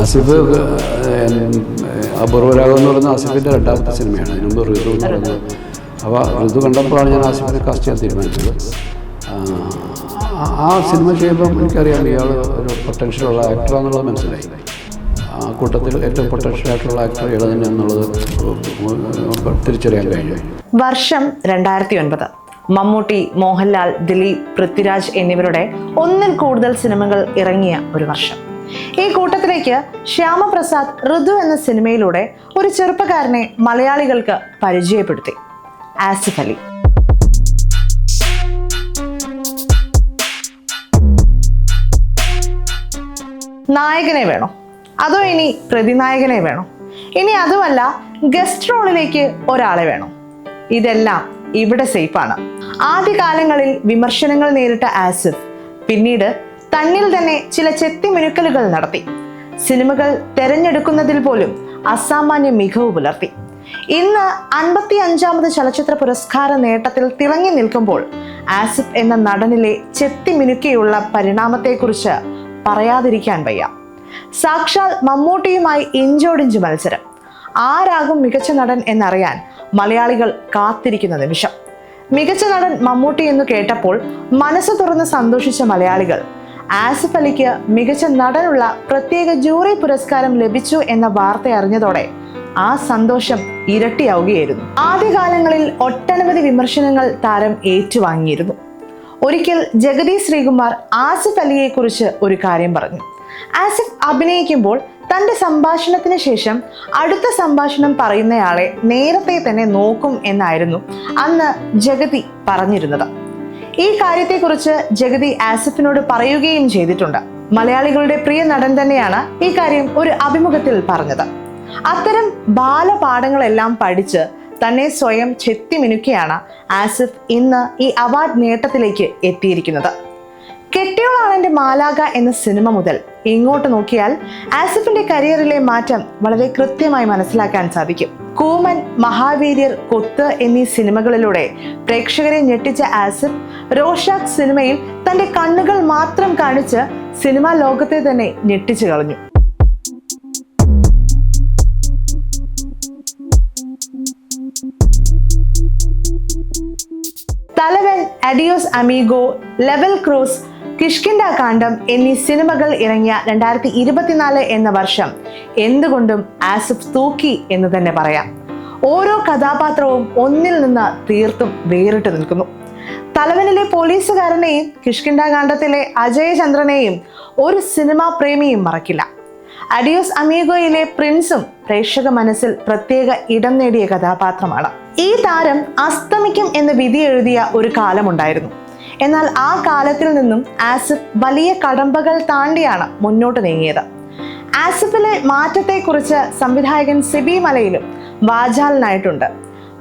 ആസിഫ് അപൂർവരാഗം എന്ന് പറയുന്ന ആസിഫിന്റെ രണ്ടാമത്തെ സിനിമയാണ്. അതിന് മുമ്പ് ഋതു എന്ന് പറയുന്നത് അപ്പോൾ ഋതു കണ്ടപ്പോഴാണ് ഞാൻ ആസിഫിനെ കാസ്റ്റ് ചെയ്യാൻ തീരുമാനിച്ചത്. ആ, സിനിമ ചെയ്യുമ്പം എനിക്കറിയാം ഇയാൾ ഒരു പൊട്ടൻഷ്യലുള്ള ആക്ടറാണെന്നുള്ളത് മനസ്സിലായി. ആ കൂട്ടത്തിൽ ഏറ്റവും പൊട്ടൻഷ്യൽ ആയിട്ടുള്ള ആക്ടർ ഇയാൾ തന്നെ എന്നുള്ളത് തിരിച്ചറിയാൻ കഴിഞ്ഞു. വർഷം രണ്ടായിരത്തി ഒൻപത് മമ്മൂട്ടി മോഹൻലാൽ ദിലീപ് പൃഥ്വിരാജ് എന്നിവരുടെ ഒന്നിൽ കൂടുതൽ സിനിമകൾ ഇറങ്ങിയ ഒരു വർഷം. ഈ കൂട്ടത്തിലേക്ക് ശ്യാമപ്രസാദ് ഋതു എന്ന സിനിമയിലൂടെ ഒരു ചെറുപ്പക്കാരനെ മലയാളികൾക്ക് പരിചയപ്പെടുത്തി. ആസിഫ് അലി. നായകനെ വേണോ? അതോ ഇനി പ്രതിനായകനെ വേണോ? ഇനി അതുമല്ല ഗസ്റ്റ് റോളിലേക്ക് ഒരാളെ വേണോ? ഇതെല്ലാം ഇവിടെ സേഫാണ് ആദ്യകാലങ്ങളിൽ വിമർശനങ്ങൾ നേരിട്ട ആസിഫ് പിന്നീട് തന്നിൽ തന്നെ ചില ചെത്തിമിനുക്കലുകൾ നടത്തി. സിനിമകൾ തെരഞ്ഞെടുക്കുന്നതിൽ പോലും അസാമാന്യ മികവ് പുലർത്തി. ഇന്ന് അൻപത്തി അഞ്ചാമത് ചലച്ചിത്ര പുരസ്കാര നേട്ടത്തിൽ തിളങ്ങി നിൽക്കുമ്പോൾ ആസിഫ് എന്ന നടനിലെ ചെത്തിമിനുക്കിയുള്ള പരിണാമത്തെക്കുറിച്ച് പറയാതിരിക്കാൻ വയ്യ. സാക്ഷാൽ മമ്മൂട്ടിയുമായി ഇഞ്ചോടിഞ്ച് മത്സരം. ആരാകും മികച്ച നടൻ എന്നറിയാൻ മലയാളികൾ കാത്തിരിക്കുന്ന നിമിഷം. മികച്ച നടൻ മമ്മൂട്ടി എന്ന് കേട്ടപ്പോൾ മനസ്സ് തുറന്ന് സന്തോഷിച്ച മലയാളികൾ ആസിഫ് അലിക്ക് മികച്ച നടനുള്ള പ്രത്യേക ജൂറി പുരസ്കാരം ലഭിച്ചു എന്ന വാർത്ത അറിഞ്ഞതോടെ ആ സന്തോഷം ഇരട്ടിയാവുകയായിരുന്നു. ആദ്യകാലങ്ങളിൽ ഒട്ടനവധി വിമർശനങ്ങൾ താരം ഏറ്റുവാങ്ങിയിരുന്നു. ഒരിക്കൽ ജഗതി ശ്രീകുമാർ ആസിഫ് അലിയെ കുറിച്ച് ഒരു കാര്യം പറഞ്ഞു. ആസിഫ് അഭിനയിക്കുമ്പോൾ തന്റെ സംഭാഷണത്തിന് ശേഷം അടുത്ത സംഭാഷണം പറയുന്നയാളെ നേരത്തെ തന്നെ നോക്കും എന്നായിരുന്നു അന്ന് ജഗതി പറഞ്ഞിരുന്നത്. ഈ കാര്യത്തെക്കുറിച്ച് ജഗതി ആസിഫിനോട് പറയുകയും ചെയ്തിട്ടുണ്ട്. മലയാളികളുടെ പ്രിയ നടൻ തന്നെയാണ് ഈ കാര്യം ഒരു അഭിമുഖത്തിൽ പറഞ്ഞത്. അത്തരം ബാലപാഠങ്ങളെല്ലാം പഠിച്ച് തന്നെ സ്വയം ചെത്തിമിനുക്കിയാണ് ആസിഫ് ഇന്ന് ഈ അവാർഡ് നേട്ടത്തിലേക്ക് എത്തിയിരിക്കുന്നത്. കെട്ടിയോളാണെന്റെ മാലാക എന്ന സിനിമ മുതൽ ഇങ്ങോട്ട് നോക്കിയാൽ ആസിഫിന്റെ കരിയറിലെ മാറ്റം വളരെ കൃത്യമായി മനസ്സിലാക്കാൻ സാധിക്കും. കൂമൻ മഹാവീര്യർ കൊത്ത് എന്നീ സിനിമകളിലൂടെ പ്രേക്ഷകരെ ഞെട്ടിച്ച ആസിഫ് റോഷാഖ് സിനിമയിൽ തന്റെ കണ്ണുകൾ മാത്രം കാണിച്ച് സിനിമാ ലോകത്തെ തന്നെ ഞെട്ടിച്ചു കളഞ്ഞു. തലവൻ അഡിയോസ് അമീഗോ ലെവൽ ക്രോസ് കിഷ്കിൻഡ കാണ്ഡം എന്നീ സിനിമകൾ ഇറങ്ങിയ രണ്ടായിരത്തി ഇരുപത്തിനാല് എന്ന വർഷം എന്തുകൊണ്ടും ആസിഫ് തൂക്കി എന്ന് തന്നെ പറയാം. ഓരോ കഥാപാത്രവും ഒന്നിൽ നിന്ന് തീർത്തും വേറിട്ട് നിൽക്കുന്നു. തലവനിലെ പോലീസുകാരനെയും കിഷ്കിൻഡ കാണ്ഡത്തിലെ അജയചന്ദ്രനെയും ഒരു സിനിമാ പ്രേമിയും മറക്കില്ല. അഡിയോസ് അമീഗോയിലെ പ്രിൻസും പ്രേക്ഷക മനസ്സിൽ പ്രത്യേക ഇടം നേടിയ കഥാപാത്രമാണ്. ഈ താരം അസ്തമിക്കും എന്ന് വിധി എഴുതിയ ഒരു കാലമുണ്ടായിരുന്നു. എന്നാൽ ആ കാലത്തിൽ നിന്നും ആസിഫ് വലിയ കടമ്പകൾ താണ്ടിയാണ് മുന്നോട്ട് നീങ്ങിയത്. ആസിഫിലെ മാറ്റത്തെക്കുറിച്ച് സംവിധായകൻ സിബി മലയിലും വാചാലനായിട്ടുണ്ട്.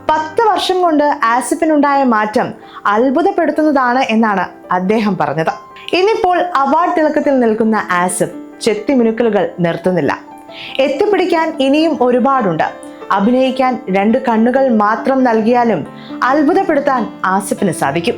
പത്ത് വർഷം കൊണ്ട് ആസിഫിനുണ്ടായ മാറ്റം അത്ഭുതപ്പെടുത്തുന്നതാണ് എന്നാണ് അദ്ദേഹം പറഞ്ഞത്. ഇന്നിപ്പോൾ അവാർഡ് തിളക്കത്തിൽ നിൽക്കുന്ന ആസിഫ് ചെത്തിമിനുക്കലുകൾ നിർത്തുന്നില്ല. എത്തിപ്പിടിക്കാൻ ഇനിയും ഒരുപാടുണ്ട്. അഭിനയിക്കാൻ രണ്ട് കണ്ണുകൾ മാത്രം നൽകിയാലും അത്ഭുതപ്പെടുത്താൻ ആസിഫിന് സാധിക്കും.